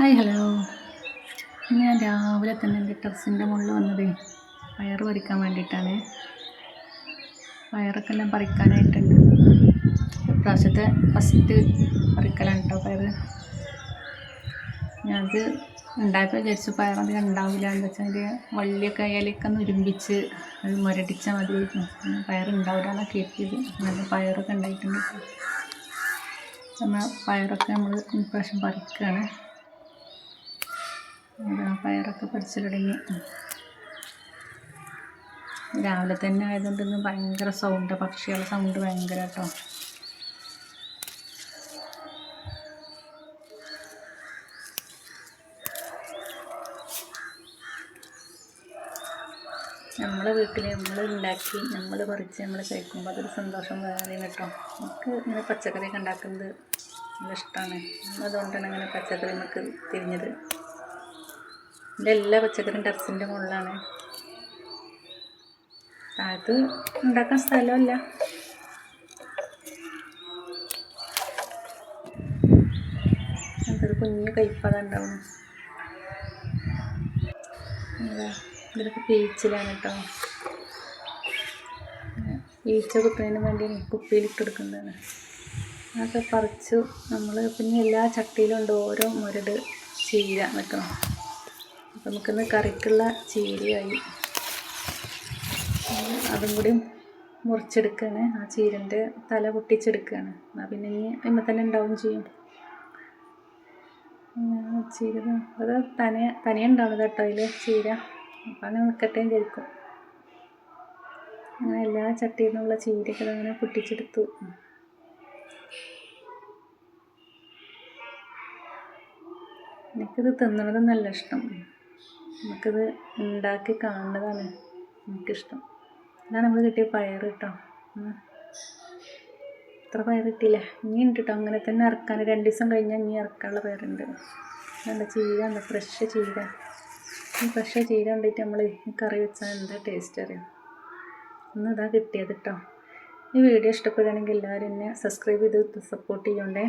Hi hello. ഇന്ന് ഞാൻ രാവിലെ തന്നെ എന്റെ ടെറസിന്റെ മുകളിൽ വന്നത് പയർ പറിക്കാൻ വേണ്ടിയിട്ടാണ്. പയറൊക്കെ എല്ലാം പറിക്കാനായിട്ടുണ്ട്. പ്രാവശ്യത്തെ ഫസ്റ്റ് പറിക്കലാണ് കേട്ടോ പയർ ഞാനത് ഉണ്ടായപ്പോൾ വിചാരിച്ചു പയറത് ഉണ്ടാവില്ല എന്ന് വെച്ചാൽ വള്ളിയൊക്കെ ഇലയൊക്കെ ഒന്ന് ഒരുമ്പിച്ച് അത് മുരടിച്ചാൽ മതിയായിരുന്നു പയറുണ്ടാവില്ല എന്നൊക്കെ കരുതിയത് നല്ല പയറൊക്കെ ഉണ്ടായിട്ടുണ്ട്. നമ്മൾ പയറൊക്കെ നമ്മൾ ഇപ്രാവശ്യം പറിക്കുകയാണ്. പയറൊക്കെ പറിച്ചു തുടങ്ങി. രാവിലെ തന്നെ ആയതുകൊണ്ട് ഇന്ന് ഭയങ്കര സൗണ്ട് പക്ഷികളുടെ സൗണ്ട് ഭയങ്കര കേട്ടോ. നമ്മളെ വീട്ടിൽ നമ്മൾ ഉണ്ടാക്കി നമ്മൾ പറിച്ച് നമ്മൾ കഴിക്കുമ്പോൾ അതൊരു സന്തോഷം വേറെയാണ് കേട്ടോ. നമുക്ക് ഇങ്ങനെ പച്ചക്കറിയൊക്കെ ഉണ്ടാക്കുന്നത് നല്ല ഇഷ്ടമാണ് അതുകൊണ്ടാണ് ഇങ്ങനെ പച്ചക്കറി നമുക്ക് തിരിഞ്ഞത്. എന്റെ എല്ലാ പച്ചക്കറിയും ടെറസിന്റെ മുകളിലാണ്. അത് ഉണ്ടാക്കാൻ സ്ഥലമല്ല. കുഞ്ഞു കയ്പത ഉണ്ടാവും ഇതൊക്കെ പീച്ചിലാണ് കേട്ടോ ഈച്ച കുത്തുന്നതിന് വേണ്ടി കുപ്പിയിലിട്ടെടുക്കുന്നതാണ് അതൊക്കെ പറിച്ചു നമ്മൾ പിന്നെ എല്ലാ ചട്ടിയിലും ഉണ്ട് ഓരോ മുരട് ചീര നിൽക്കണം നമുക്കിന്ന് കറിക്കുള്ള ചീരയായി. അതും കൂടി മുറിച്ചെടുക്കുകയാണ് ആ ചീരന്റെ തല പൊട്ടിച്ചെടുക്കുകയാണ് എന്നാൽ പിന്നെ ഇനി അതിമ്മ തന്നെ ഉണ്ടാവും ചെയ്യും. ചീര അത് തനിയ തനിയെ ഉണ്ടാവുന്നത് കേട്ടോ അതിൽ ചീര. അപ്പം അങ്ങനെ നിൽക്കട്ടെ വിചാരിക്കും. അങ്ങനെ എല്ലാ ചട്ടിയിൽ നിന്നുള്ള ചീരയൊക്കെ അങ്ങനെ പൊട്ടിച്ചെടുത്തു. എനിക്കിത് തിന്നണത് നല്ല ഇഷ്ടം. നമുക്കിത് ഉണ്ടാക്കി കാണുന്നതാണ് എനിക്കിഷ്ടം. ഇതാണ് നമ്മൾ കിട്ടിയ പയർ കേട്ടോ ഇത്ര പയർ കിട്ടിയില്ല? ഇനി ഉണ്ട് കേട്ടോ അങ്ങനെ തന്നെ ഇറക്കാൻ രണ്ട് ദിവസം കഴിഞ്ഞാൽ ഇനി ഇറക്കാനുള്ള പയറുണ്ട്. നല്ല ചീര ഉണ്ട്. ഫ്രഷ് ചീര. ഈ ഫ്രഷ് ചീര കണ്ടിട്ട് നമ്മൾ കറി വെച്ചാൽ എന്താ ടേസ്റ്റ് അറിയാം? ഇന്ന് ഇതാ കിട്ടിയത് കേട്ടോ ഈ വീഡിയോ ഇഷ്ടപ്പെടുകയാണെങ്കിൽ എല്ലാവരും എന്നെ സബ്സ്ക്രൈബ് ചെയ്ത് സപ്പോർട്ട് ചെയ്യണ്ടേ.